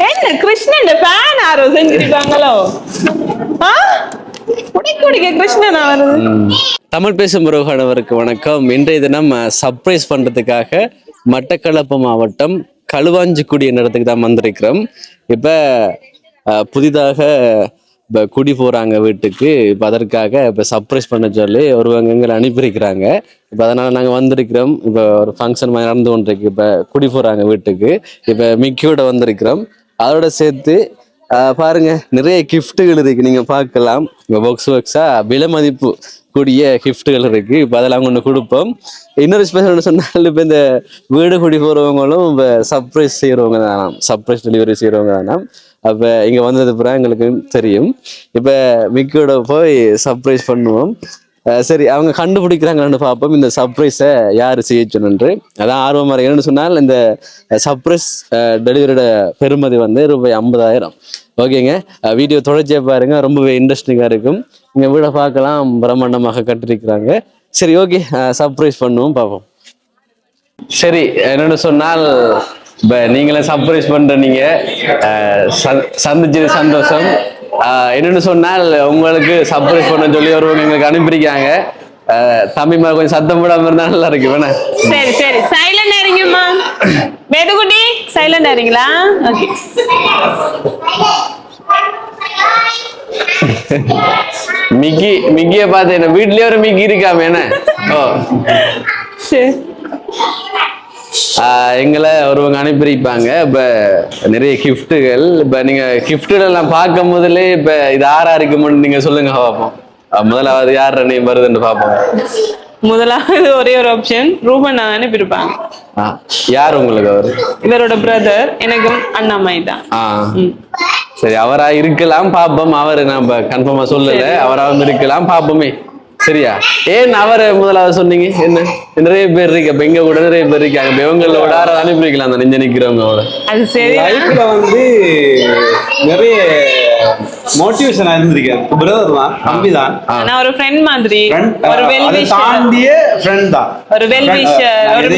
என்ன கிருஷ்ணன் ஃபேன் யாரோ செஞ்சிருக்காங்களோ? ஆ? வருது தமிழ் பேசும் உறவுகளவருக்கு வணக்கம். இன்றைய தினம் சர்ப்ரைஸ் பண்றதுக்காக மட்டக்களப்பு மாவட்டம் களுவாஞ்சிக்குடி என்ற இடத்துக்கு தான் வந்திருக்கிறோம். இப்ப புதிதாக இப்போ குடி போறாங்க வீட்டுக்கு. இப்போ அதற்காக இப்போ சர்ப்ரைஸ் பண்ண சொல்லி ஒருவங்க எங்களை அனுப்பியிருக்கிறாங்க. இப்போ அதனால நாங்கள் வந்திருக்கிறோம். இப்போ ஒரு ஃபங்க்ஷன் மாதிரி நடந்து கொண்டிருக்கு. இப்போ குடி போறாங்க வீட்டுக்கு. இப்போ மிக்கியோட வந்திருக்கிறோம். அதோட சேர்த்து பாருங்க நிறைய கிஃப்ட்டுகள் இருக்கு. நீங்க பார்க்கலாம். பாக்ஸ் பாக்ஸா விலை மதிப்பு கூடிய கிஃப்ட்டுகள் இருக்கு. இப்போ அதெல்லாம் கொண்டு கொடுப்போம். இன்னொரு ஸ்பெஷல் சொன்னால் இப்போ இந்த வீடு குடி போறவங்களும் இப்போ சர்ப்ரைஸ் செய்யறவங்க தானாம். சர்ப்ரைஸ் டெலிவரி செய்யறவங்க தானாம். அப்போ இங்கே வந்தது அப்புறம் எங்களுக்கு தெரியும். இப்போ மிக்கியோட போய் சர்ப்ரைஸ் பண்ணுவோம். சரி அவங்க கண்டுபிடிக்கிறாங்கன்னு பார்ப்போம். இந்த சர்ப்ரைஸை யார் செய்ய சொன்னு அதான் ஆர்வமாக இருக்கணும்னு என்னன்னு சொன்னால் இந்த சர்ப்ரைஸ் டெலிவரியோட பெறுமதி வந்து ரூபாய் ஐம்பதாயிரம். ஓகேங்க. வீடியோ தொடர்ச்சியாக பாருங்க. ரொம்பவே இன்ட்ரெஸ்டிங்காக இருக்கும். இங்கே வீடை பார்க்கலாம். பிரம்மாண்டமாக கட்டிருக்கிறாங்க. சரி ஓகே சர்ப்ரைஸ் பண்ணுவோம். பார்ப்போம். சரி என்னன்னு சொன்னால் இப்போ நீங்களே சர்ப்ரைஸ் பண்ற நீங்க. சந்- சந்திச்சது சந்தோஷம். என்னன்னு சொன்னால் உங்களுக்கு சர்ப்ரைஸ் பண்ண சொல்லி ஒருவங்க எங்களுக்கு அனுப்பியிருக்காங்க. அஹ், தம்பி மேல கொஞ்சம் சத்தம் போடாம இருந்தா நல்லா இருக்கு வேணா சரி சரி. சைலண்ட் ஆறீங்கம்மா வேதுகுட்டி சைலண்ட் ஆறீங்களா ஓகே மிக்கி மிக்கிய பார்த்து என்ன வீட்லயே ஒரு மிக்கி இருக்காம என்ன? ஓ. சரி. எங்களை ஒருவங்க அனுப்பியிருப்பாங்க. இப்போ நிறைய கிஃப்ட்டுகள் இப்போ நீங்க கிஃப்ட்டுகள் எல்லாம் பார்க்கும் போதுலே இப்போ இது ஆறா இருக்கும்னு நீங்க சொல்லுங்க பார்ப்போம் முதலாவது யார் நேம் வருதுன்னு பார்ப்போம் முதலாவது ஒரே ஒரு ஆப்ஷன் ரூபன் நான் அனுப்பியிருப்பாங்க. யார் உங்களுக்கு அவர்? இவரோட பிரதர் எனக்கும் அண்ணாமாய் தான் சரி அவரா இருக்கலாம் பாப்போம். அவர் நம்ம கன்ஃபார்மா சொல்லல. அவராவும் இருக்கலாம் பாப்போமே. சரியா? ஏன் அவரை முதலாவது சொன்னீங்க? என்ன? நிறைய பேர் இருக்கு அப்ப எங்க கூட நிறைய பேர் இருக்காங்க. இப்ப இவங்களோட யாராவது அனுப்பியிருக்கலாம் அந்த நெஞ்ச நிக்கிறவங்களோட அது சரி. லைஃப்ல வந்து நிறைய மோட்டிவேஷன் இருந்திருக்கேன் பிரதர் தான் தம்பி தான் ஆனா ஒரு ஃப்ரெண்ட் மாதிரி. Friend, ஒரு வெல் விஷர் தாண்டிய ஃப்ரெண்ட் தான். ஒரு wisher, அஹ், ஒரு.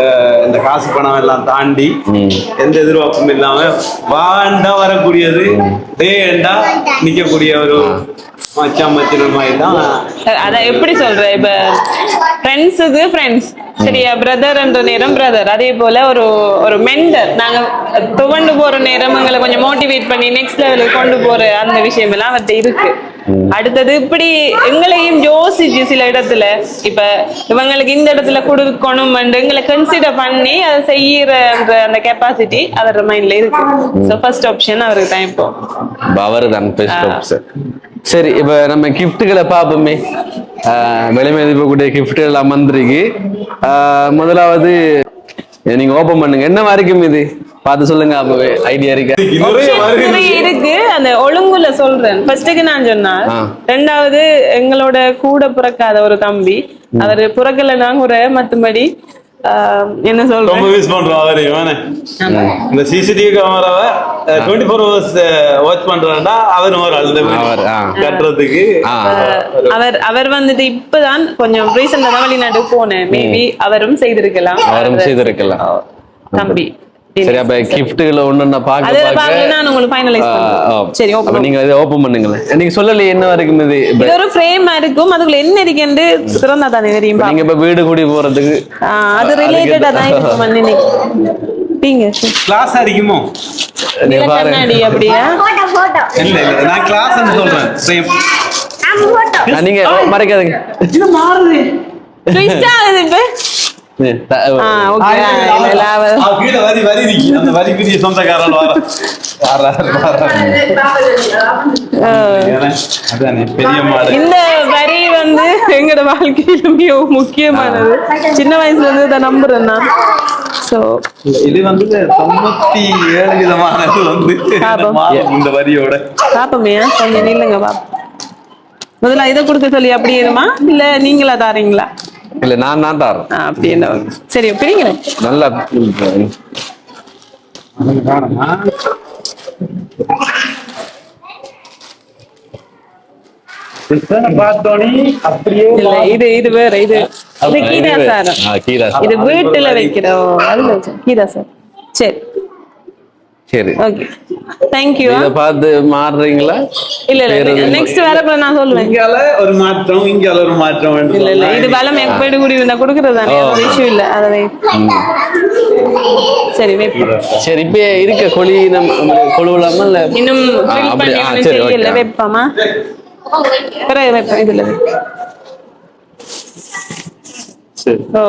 அஹ், இந்த காசு பணம் எல்லாம் தாண்டி எந்த எதிர்பார்ப்பும் இல்லாம வாண்டா வரக்கூடியது டேண்டா நிக்கக்கூடிய ஒரு மச்சான் மச்சினர் மாதிரி தான் அதான் எப்படி சொல்ற இப்ப ஃப்ரெண்ட்ஸுக்கு ஃப்ரெண்ட்ஸ் சரியா? பிரதர் என்ற நேரம் பிரதர் அதே போல ஒரு ஒரு மெண்டர் நாங்க துவண்டு போற நேரம் எங்களை கொஞ்சம் மோட்டிவேட் பண்ணி நெக்ஸ்ட் லெவலுக்கு கொண்டு போற அந்த விஷயம் எல்லாம் அவர்கிட்ட இருக்கு. அடுத்தது இப்படி எங்களையும் யோசிச்சு சில இடத்துல இப்ப இவங்களுக்கு இந்த இடத்துல கொடுக்கணும் எங்களை கன்சிடர் பண்ணி அதை செய்யற அந்த கெப்பாசிட்டி அவர் மைண்ட்ல இருக்கு. ஸோ ஃபர்ஸ்ட் ஆப்ஷன் அவருக்கு தான் இப்போ. அவர் தான் சரி இப்ப நம்ம கிஃப்ட்டுகளை பார்ப்போமே. விலை மதிப்பு கூடிய கிஃப்ட்டுகள் ஆஹ் முதலாவது நீங்க ஓபன் பண்ணுங்க. என்ன வரைக்கும் இது? பார்த்து சொல்லுங்க அப்பவே ஐடியா இருக்கு. இருக்கு. அந்த ஒழுங்குல சொல்றேன். ஃபர்ஸ்ட்டுக்கு நான் சொன்னேன். ரெண்டாவது எங்களோட கூட பிறக்காத ஒரு தம்பி. அவர் பிறக்கலைன்னா கூட மத்தபடி. என்ன ரொம்ப சொல்றேன் மிஸ் பண்றோம் அவரு இவனை. இந்த சிசிடிவி கேமராவை டுவெண்ட்டி ஃபோர் ஹவர்ஸ் வாட்ச் பண்றாண்டா அவரும் ஒரு ஆள் அவர். கட்டுறதுக்கு. அவர் அவர் வந்துட்டு இப்பதான் கொஞ்சம் ரீசெண்டா தான் வெளிநாட்டுக்கு போனேன். மேபி அவரும் செய்திருக்கலாம். அவரும் செய்திருக்கலாம். தம்பி. சரி அப்ப கிஃப்ட்டுகளை ஒண்ணு பார்க்க பாருங்க நான் உங்களுக்கு ஃபைனலைஸ். பண்ணுறேன் சரி ஓகே நீங்க இதை ஓபன் பண்ணுங்களேன். நீங்க சொல்லலையே என்ன வரைக்கும் இது? இது ஒரு ஃப்ரேம் இருக்கும். அதுக்குள்ள என்ன இருக்குன்னு திறந்தா தானே தெரியும். நீங்க இப்ப வீடு கூடி போறதுக்கு அது ரிலேட்டடா தான் இருக்கும் நினைக்கிறேன் பீங்க கிளாஸ் அடிக்குமோ? கண்ணாடி அப்படியா? போட்டோ போட்டோ இல்ல இல்ல நான் கிளாஸ் சொல்றேன் Same. நான் போட்டோ ஆ, நீங்க மறைக்காதீங்க. ட்விஸ்ட் ஆகுது இப்ப. இந்த வரி வந்து எங்களோட வாழ்க்கையில மிகவும் முக்கியமானது. சின்ன வயசுல இருந்து இதை நம்புறேன் நான். சோ இது வந்து தொண்ணூத்தி ஏழு விதமானது வந்து இந்த வரியோட. பாப்போமே கொஞ்சம் நில்லுங்க பாப்போம். முதல்ல இதை கொடுக்க சொல்லி அப்படி இருமா? இல்ல நீங்களா தாரீங்களா? இல்ல நான் நான் தரேன் ஆ, அப்படி என்ன சரி பிரிங்களேன் நல்லா இது இது வேற இது. இது கீதா சார். இது வீட்டுல வைக்கிறோம். கீதா சார். சரி. ஓகே தேங்க்யூ இத பார்த்து மாறுறீங்களா? இல்ல வேற இல்ல நெக்ஸ்ட் வரப்ப நான் சொல்லுவேன் இங்கால ஒரு மாற்றம் இங்கால ஒரு மாற்றம் இல்ல இல்ல இது பலம் எப்படி கூடி இருந்தா கொடுக்கறது தானே. ஒரு இஷ்யூ இல்ல. அதை சரி வைப்போம் சரி இப்ப இருக்க கொழி நம்ம கொழுவலாமா இல்ல? இன்னும் அப்படி சரி ஓகே வைப்போமா? பிறகு வைப்போம் இதுல. சரி. ஓ.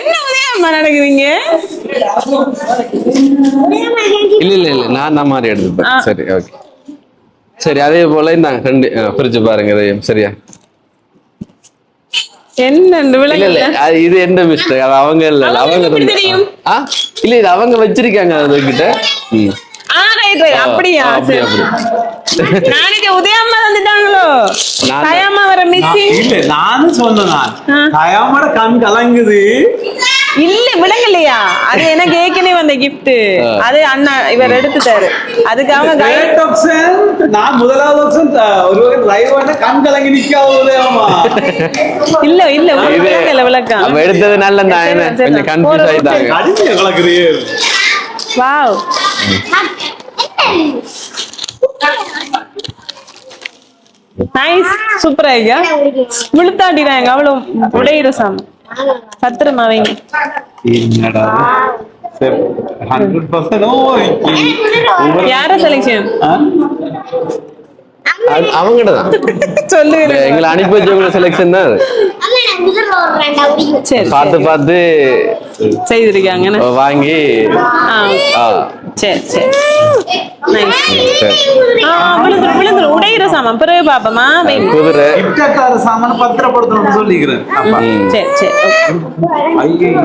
என்ன? உதயம்மா நடக்குதுங்க இல்ல இல்ல இல்ல நான் அந்த மாதிரி எடுத்துப்பேன். சரி ஓகே சரி அதே போல இந்த ரெண்டு ஃப்ரிட்ஜ் பாருங்க இதையும் சரியா? என்ன இது எந்த மிஸ்டேக் அது அவங்க இல்ல இல்ல, அவங்க அவங்க எப்படி தான். தெரியும்? ஆ? இல்ல இது அவங்க வச்சிருக்காங்க அது கிட்ட. அப்படியா? சரி. நாளைக்கு உதயம்மா வந்துட்டாங்களோ நான்- தயாமா வர மிஸ்ஸிங் இல்ல நானும் சொன்னேன் ஆ. தயாமட கண் கலங்குது. இல்ல விளங்கலையா அது எனக்கு ஏற்கனவே வந்த கிஃப்ட். அது அண்ணா இவர் எடுத்துட்டாரு. அதுக்கு அவங்க கை- Third option, நான் முதலாவது த- ஒரு லைவ் கண் கலங்கி நிக்காது ஆமா. இல்ல இல்ல விளங்கல விளக்கம். அவ எடுத்தது நல்ல தான். கொஞ்சம் கன்ஃபியூஸ் ஆயிட்டாங்க. அடிச்சு கலக்குது வாவ். நைஸ் சூப்பரா ஐயா விழுத்தாட்டினாங்க அவ்வளவு உடையிற சாமி. பத்திரமா வைங்க. என்னடா? ஹண்ட்ரட் பர்சன்ட் யார செலக்ஷன் அவங்ககிட்ட தான். சொல்லு எங்களை அனுப்பி வச்சவங்க செலெக்ஷன் தான் அது. பார்த்து சரி. பார்த்து செய்திருக்காங்க? வாங்கி சரி சரி. உடையிற சாமான் பிறகு பாப்பமா குதிரை. சாமான பத்திரப்படுத்தணும்னு சொல்லிக்கிறேன். சரி சரி. ஐயையோ.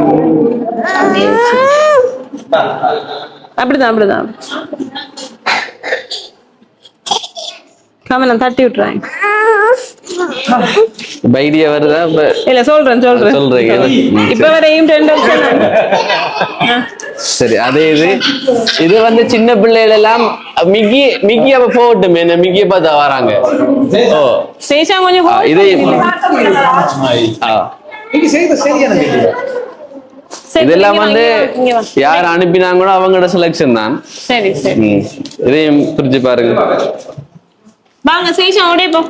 அப்படிதான். கமலம் தட்டி ஐடியா வருதா? இல்ல சொல்றேன் சொல்றேன். சொல்றீங்க. இப்ப வரையும் ரெண்டு வருஷம் சரி அதே இது. இது வந்து சின்ன பிள்ளைகள் எல்லாம் மிக்கி மிக்கி அப்ப போகட்டும் என்ன மிக்கிய பார்த்தா வராங்க. ஓ. சேஷா கொஞ்சம் இது இதெல்லாம் வந்து. யார் அனுப்பினாங்களோ அவங்களோட செலெக்ஷன் தான். சரி சரி. இதையும் பிரிச்சு பாருங்க. வாங்க சேஷா ஓடே போ.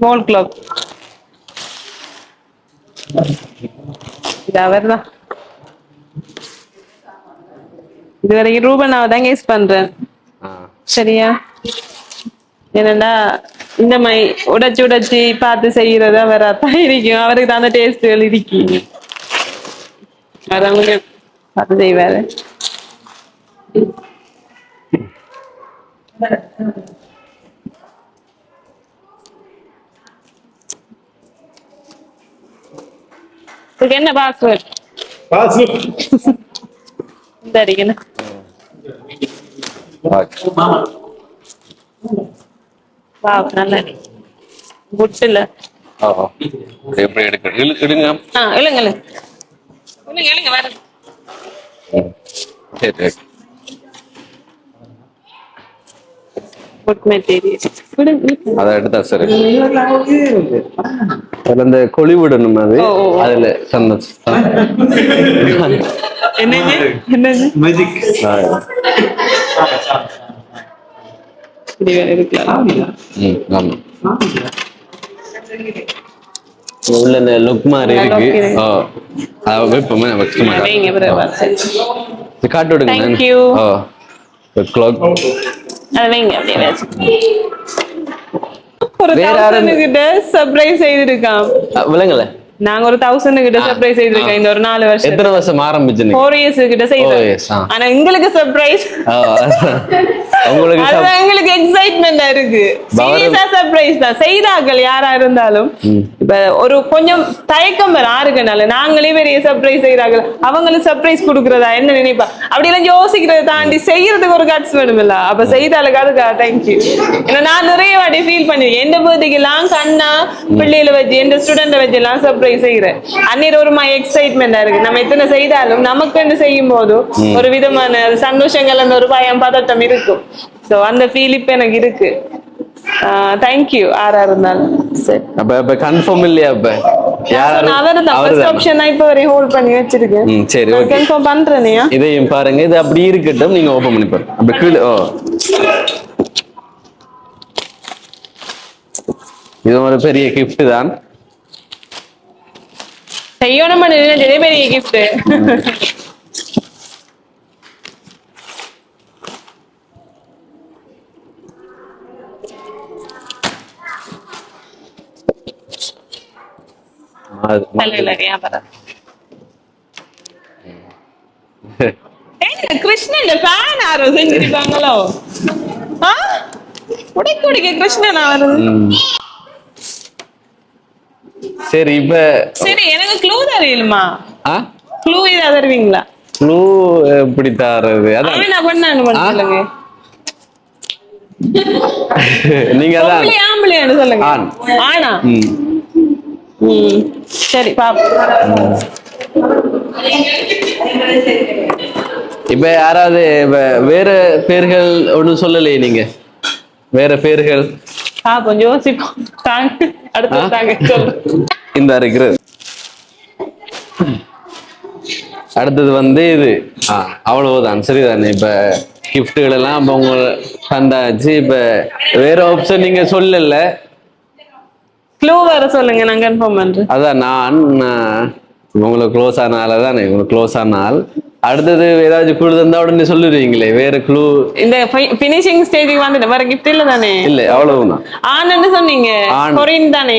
வால் கிளாக் இது அவர்தான். இது வரைக்கும் ரூபன் தான் கேஸ் பண்றேன். ஆ. சரியா? என்னடா இந்த மாதிரி உடைச்சு உடைச்சு பார்த்து செய்யறதா வேற இருக்கும். அவருக்கு தான் அந்த டேஸ்ட்கள் இருக்கும் வரவங்க பார்த்து செய்வாரு. என்ன பாஸ்வேர்ட் இந்த அடிக்கணும் நல்லா. இது எப்படி எடுக்க இழு- இடுங்க ஆ இல்லைங்க இல்லைங்க இல்லைங்க இல்லைங்க வேற. சரி அதை எடுத்தா சரி. அதுல இந்த கொழி விடணும் அது. அதுல உள்ள இந்த லுக் மாதிரி இருக்கு. வைப்போமே வச்சுக்க மாட்டேன். இது காட்டு விடுங்க Thank you. ஓ அதை வைங்க அப்படியே வச்சு ஒரு வேற யாரும் தௌசண்ட் கிட்ட சர்ப்ரைஸ் செய்திருக்கான் விலங்கல நாங்க ஒரு தௌசண்ட் கிட்ட சர்ப்ரைஸ் செய்திருக்கோம். இந்த ஒரு நாலு வருஷம் எத்தனை வருஷம் ஆரம்பிச்சுன்னு ஃபோர் இயர்ஸ் கிட்ட. செய்தோம். ஆனா எங்களுக்கு சர்ப்ரைஸ் உங்களுக்கு எங்களுக்கு எக்ஸைட்மெண்டா இருக்கு. சீரியஸா சர்ப்ரைஸ் தான். செய்தார்கள் யாரா இருந்தாலும். இப்ப ஒரு கொஞ்சம் தயக்கம் வர ஆறுக்குனால நாங்களே பெரிய சர்ப்ரைஸ் செய்யறாங்க அவங்களுக்கு சர்ப்ரைஸ் கொடுக்கறதா? என்ன நினைப்பா? அப்படி எல்லாம் யோசிக்கிறத தாண்டி செய்யறதுக்கு ஒரு கட்ஸ் வேணுமில்ல. அப்ப செய்தாளுக்கு அதுக்காக தேங்க்யூ ஏன்னா நான் நிறைய வாட்டி ஃபீல் பண்ணிருக்கேன். எந்த பர்த்டேக்கு எல்லாம் கண்ணா பிள்ளைகளை வச்சு எந்த ஸ்டூடெண்ட வச்சு எல்லாம் சர்ப்ரைஸ் செய்யறேன் அன்னைக்கு ஒரு மை எக்ஸைட்மெண்டா இருக்கு. நம்ம எத்தனை செய்தாலும் நமக்குன்னு செய்யும் போது ஒரு விதமான சந்தோஷங்கள் அந்த ஒரு பயம் பதட்டம் இருக்கும். சோ அந்த ஃபீல் இப்ப எனக்கு இருக்கு. தேங்க்யூ ஆறா இருந்தாலும். சரி. அப்ப இப்ப கன்ஃபார்ம் இல்லையா இப்ப இதையும் பாருங்க. இது அப்படி இருக்கட்டும். நீங்க ஓபன் பண்ணி பாருங்க. அப்படி கீழே ஓ. இது ஒரு பெரிய gift தான். செய்யணும் பெரிய கிஃப்ட் கிருஷ்ணன் ஃபேன் யாரோ செஞ்சிருக்காங்களோ உடைக்க உடைக்க கிருஷ்ணனா ம். சரி இப்ப சரி எனக்கு க்ளூ தரீலுமா? ஆ? க்ளூ இதா தருவீங்களா? க்ளூ எப்படி தர்றது? அதான். பண்ணான்னு மட்டும் சொல்லுங்க. நீங்க அதான். பொம்பளை ஆம்பளையான்னு சொல்லுங்க. ஆனா சரி பாப்போம் இப்ப யாராவது வேற பேர்கள் ஒண்ணும் சொல்லலையே நீங்க? வேற பேர்கள்? பாப்போம் யோசிப்போம். தாங்க. அடுத்து? தாங்க இந்த இருக்கிறது. அடுத்தது வந்து இது. அவ்வளவுதான். சரிதானே. இப்ப கிஃப்ட்டுகள் எல்லாம் இப்ப உங்க தந்தாச்சு. இப்ப வேற ஆப்ஷன் நீங்க சொல்லல. க்ளூ வேற சொல்லுங்க நான் கன்ஃபார்ம் பண்றேன். அதான் நான் உங்களுக்கு க்ளோஸ் ஆன ஆள் தானே உங்களுக்கு க்ளோஸ் ஆன ஆள் அடுத்தது ஏதாச்சும் குழு தந்தா உடனே சொல்லிடுவீங்களே வேற க்ளூ இந்த ஃபினிஷிங் ஸ்டேஜுக்கு வந்துட்டு வேற கிஃப்ட் இல்ல தானே? இல்ல அவ்வளவுதான். ஆனன்னு சொன்னீங்க. கொரின் தானே?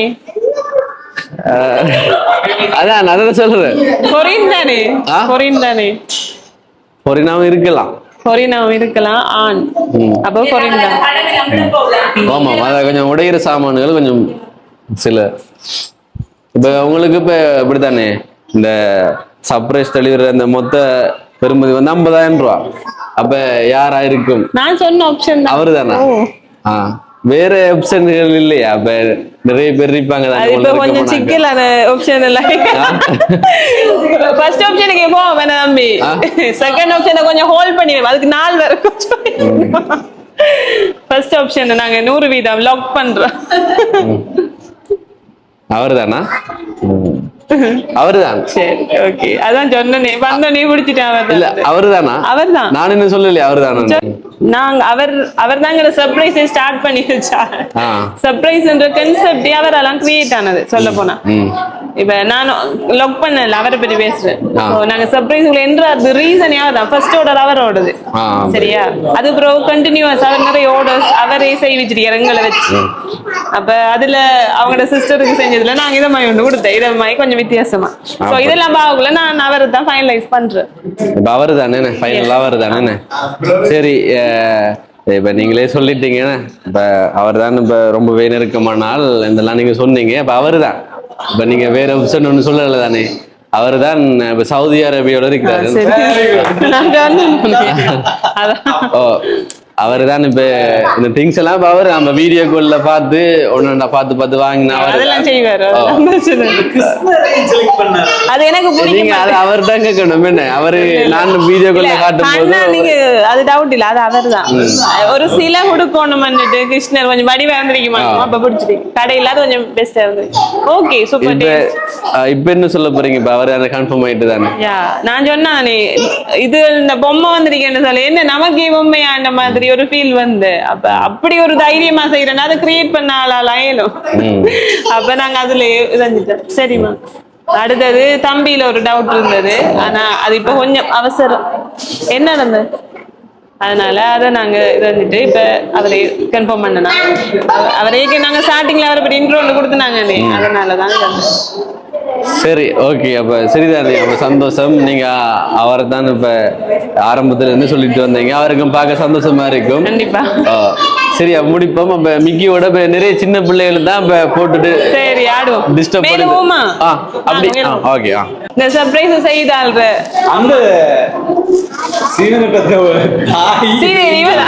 அதான் நான் அதான் சொல்றேன். கொரின் தானே? ஆ? கொரின் தானே? பொறினாவும் இருக்கலாம். கொரினாவும் இருக்கலாம் ஆண். அப்போ கொரின் தான். ஆமாம் அத கொஞ்சம் உடையிற சாமான்கள் கொஞ்சம் சில. இப்ப உங்களுக்கு இப்ப இப்படித்தானே இந்த சர்ப்ரைஸ் டெலிவரி அந்த மொத்த பெருமதி வந்து ஐம்பதாயிரம் ரூபா. அப்ப யாரா இருக்கும் நான் சொன்ன ஆப்ஷன் தான். அவரு தானா வேற ஆப்ஷன்கள் இல்லையா? அப்ப நிறைய பேர் இருப்பாங்க. இப்ப கொஞ்சம். சிக்கலான ஆப்ஷன் இல்ல. ஃபர்ஸ்ட் ஆப்ஷனுக்கு போ வேணாம் தம்பி. ஆ? செகண்ட் ஆப்ஷனை கொஞ்சம் ஹோல்ட் பண்ணிடுவோம் அதுக்கு நாள் வேற கொஞ்சம். ஃபர்ஸ்ட் ஆப்ஷன் நாங்க நூறு வீதம் லாக் பண்றோம். அவர் தானா அவரு தான் சரி ஓகே அதான் சொன்னனே வந்தோடனே குடிச்சிட்டேன் இல்ல அவர் அவரு தானா அவர் தான் நான் என்ன சொல்லலையே அவரு தானா நாங்க அவர் அவர் சர்ப்ரைஸை ஸ்டார்ட் பண்ணி வச்சா. சர்ப்ரைஸ்ன்ற கன்செப்டே அவரெல்லாம் கிரியேட் ஆனது சொல்ல போனா. இப்ப நான் லாக் பண்ணல அவரை பத்தி பேசுறேன். நாங்க சர்ப்ரைஸ்ல என்ற அது ரீசன் யார் ஃபர்ஸ்ட் ஆர்டர் அவரோடது ஆ. சரியா? அது அப்புறம் கண்டினியூஸ் அவர் நிறைய ஆர்டர்ஸ் அவரே செய்விச்சிருக்காரு எங்களை வச்சு. அப்ப அதுல அவங்களோட சிஸ்டருக்கு செஞ்சதுல நாங்க இதை மாதிரி ஒண்ணு கொடுத்தேன். இதை மாதிரி கொஞ்சம் வித்தியாசமா. சோ அப்ப- இதெல்லாம் பாக்கல நான் அவரை தான் ஃபைனலைஸ் பண்றேன். இப்ப அவரு தானே ஃபைனல் அவர் தானே சரி இப்ப நீங்களே சொல்லிட்டீங்கண்ணே இப்ப அவர் தான் இப்ப ரொம்பவே நெருக்கமான ஆள் இதெல்லாம் நீங்க சொன்னீங்க. இப்ப அவரு தான் இப்ப நீங்க வேற ஆப்ஷன் ஒண்ணு சொல்லல தானே. அவர் தான் இப்ப சவுதி அரேபியாவோட இருக்கிறாரு. அவர் தான் இப்ப இந்த திங்ஸ் எல்லாம் அவர் நம்ம வீடியோ கால்ல பார்த்து ஒன்னு பார்த்து பார்த்து வாங்கினா அவர். அதெல்லாம் செய்வாரு. அது எனக்கு பிடிக்கும் அது அவர் தான் கேட்கணும். என்ன? அவரு நான் வீடியோ கால்ல காட்டும் போது நீங்க அது டவுட் இல்ல. அது அவர்தான். ஒரு சில கொடுக்கணும் வந்துட்டு கிருஷ்ணர் கொஞ்சம் வடிவா இருந்திருக்குமா. அப்ப பிடிச்சிட்டு. கடையில அது கொஞ்சம் பெஸ்டா இருந்துச்சு ஓகே சூப்பர் இப்ப என்ன சொல்ல போறீங்க? இப்ப அவர் அந்த கன்ஃபார்ம் ஆயிட்டு தானே? நான் சொன்னானே இது இந்த பொம்மை வந்திருக்கேன்னு சொல்லி. என்ன நமக்கே பொம்மையா அந்த மாதிரி ஒரு ஃபீல் வந்து. அப்ப அப்படி ஒரு தைரியமா செய்யறேன்னா அதை கிரியேட் பண்ண ஆளால. அப்ப நாங்க அதுல இதாஞ்சிட்டோம் சரிம்மா அடுத்தது தம்பியில ஒரு டவுட் இருந்தது. ஆனா அது இப்ப கொஞ்சம் அவசரம். என்ன நடந்தது? அதனால அதை நாங்க இதாஞ்சிட்டு இப்ப அவரை கன்ஃபார்ம் பண்ணனா அவரே நாங்க ஸ்டார்டிங்ல அவரை பத்தி இன்ட்ரோ ஒன்று கொடுத்துனாங்கண்ணே அதனாலதான் இது. சரி ஓகே அப்ப சரிதானே அப்ப சந்தோஷம். நீங்க அவரை தான் இப்ப ஆரம்பத்துல இருந்து சொல்லிட்டு வந்தீங்க. அவருக்கும் பார்க்க சந்தோஷமா இருக்கும். கண்டிப்பா. ஆ, சரி முடிப்போம். அப்ப மிக்கியோட இப்ப நிறைய சின்ன பிள்ளைகள் தான் இப்ப போட்டுட்டு சரி ஆடுவோம். டிஸ்டர்ப் மேலுவோமா ஆ அப்படி ஆ. ஓகே ஆ. இந்த சர்ப்ரைஸ் செய்தாள்ற அந்த சீனகத்தை தாய் சரி, இவளா?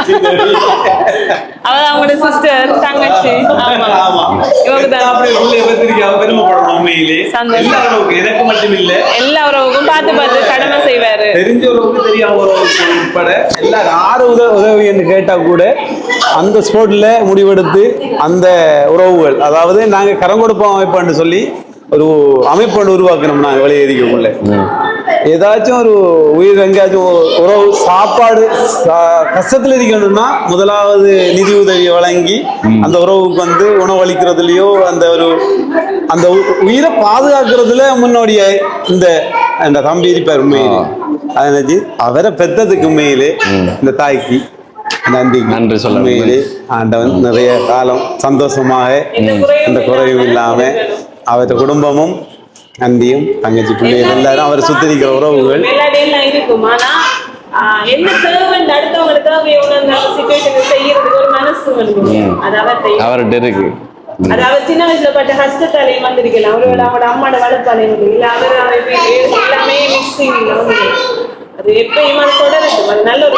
அவ அவங்களோட சிஸ்டர் தங்கச்சி? ஆமா. ஆமா. இவங்க தான். அப்படி உள்ள பெருமைப்படணும் உண்மையிலே. எனக்கு மட்டும் இல்ல. உறவுக்கும் பார்த்து பார்த்து கடமை செய்வாரு. தெரிஞ்ச உறவுக்கு தெரியாம உறவுக்கு உட்பட எல்லாரும் ஆறு உதவி உதவி என்று கேட்டா கூட அந்த ஸ்போர்ட்ல முடிவெடுத்து அந்த உறவுகள் அதாவது நாங்க கரம் கொடுப்போம் அமைப்புன்னு சொல்லி ஒரு அமைப்பு உருவாக்கணும் நாங்கள் வெளியேறிக்கக்குள்ள ஏதாச்சும் ஒரு உயிர் எங்கேயாச்சும் உறவு சாப்பாடு கஷ்டத்துல இருக்கணும்னா முதலாவது நிதி உதவியை வழங்கி அந்த உறவுக்கு வந்து உணவளிக்கிறதுலயோ அந்த ஒரு அந்த உயிரை பாதுகாக்கிறதுல முன்னோடிய இந்த அந்த தம்பி இருப்பார் உண்மையிலே அதை நினைச்சு அவரை பெத்ததுக்கு உண்மையிலே இந்த தாய்க்கு நன்றி நன்றி சொல்ல ஆண்டவன் நிறைய காலம் சந்தோஷமாக எந்த குறையும் இல்லாம அவற்றை குடும்பமும் நன்றியும் தங்கச்சி பிள்ளைகள் எல்லாரும் அவரை சுத்தி நிற்கிற உறவுகள். அவர்கிட்ட இருக்கு. அது அவர் சின்ன வயசுல பட்ட கஷ்டத்தாலையும் வந்திருக்கலாம். அவரோட அவரோட அம்மாவோட வளர்ப்பாலையும் வந்து இல்ல அவர் எல்லாமே மிக்சிங் அது எப்பயும் தொடரட்டும். அது நல்ல ஒரு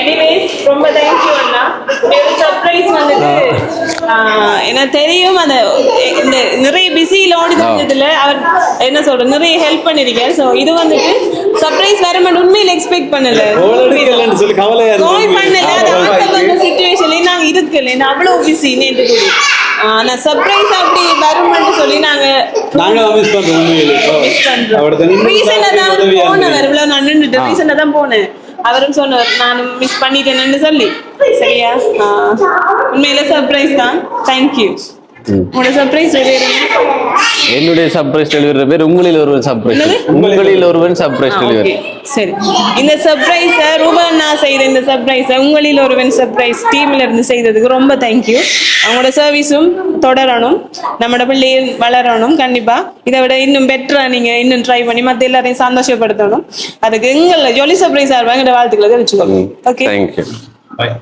எனிவேஸ் ரொம்ப தேங்க்யூ அண்ணா. ஒரு சர்ப்ரைஸ் வந்துட்டு ஆஹ், எனக்கு தெரியும் அந்த இந்த நிறைய பிஸியில் ஓடி தெரிஞ்சதுல அவர் என்ன சொல்ற நிறைய ஹெல்ப் பண்ணிருக்கேன் ஸோ இது வந்துட்டு சர்ப்ரைஸ் வர மாட்டேன் உண்மையில எக்ஸ்பெக்ட் பண்ணல. எடுக்கலன்னு சொல்லி கவலையா கால் பண்ணல. வந்த சுச்சுவேஷன்ல நாங்க இருக்கல. நான் அவ்வளவு பிஸி நேற்று கூடி ஆனா சர்ப்ரைஸ் அப்படி வரும்னு சொல்லி நாங்க மிஸ் பண்றோம் மிஸ் பண்றோம். ரீசெண்டா தான் இருந்தது. இவ்வளவு நான் தான் போனேன். அவரும் சொன்னவர் நான் மிஸ் பண்ணிட்டேன்னு சொல்லி. சரியா? உண்மையில சர்ப்ரைஸ் தான். தேங்க்யூ உங்களோட சர்ப்ரைஸ் என்னுடைய சர்ப்ரைஸ் டெலிவரி பேர் உங்களில் ஒருவன் சர்ப்ரைஸ்? உங்களில் ஒருவன் சர்ப்ரைஸ் டெலிவரி சரி. இந்த சர்ப்ரைஸ ரூபன் நான் செய்த இந்த சர்ப்ரைஸ உங்களில் ஒருவன் சர்ப்ரைஸ் டீம்ல இருந்து செய்ததுக்கு ரொம்ப தேங்க்யூ அவங்களோட சர்வீஸும் தொடரணும். நம்மளோட பிள்ளையும் வளரணும் கண்டிப்பா. இதை விட இன்னும் பெட்டரா நீங்க இன்னும் ட்ரை பண்ணி மத்த எல்லாரையும் சந்தோஷப்படுத்தணும். அதுக்கு எங்கள ஜொலி சர்ப்ரைஸ் ஆர்வா எங்களோட வாழ்த்துக்களை தெரிவிச்சுக்கோங்க. Okay thank you Bye.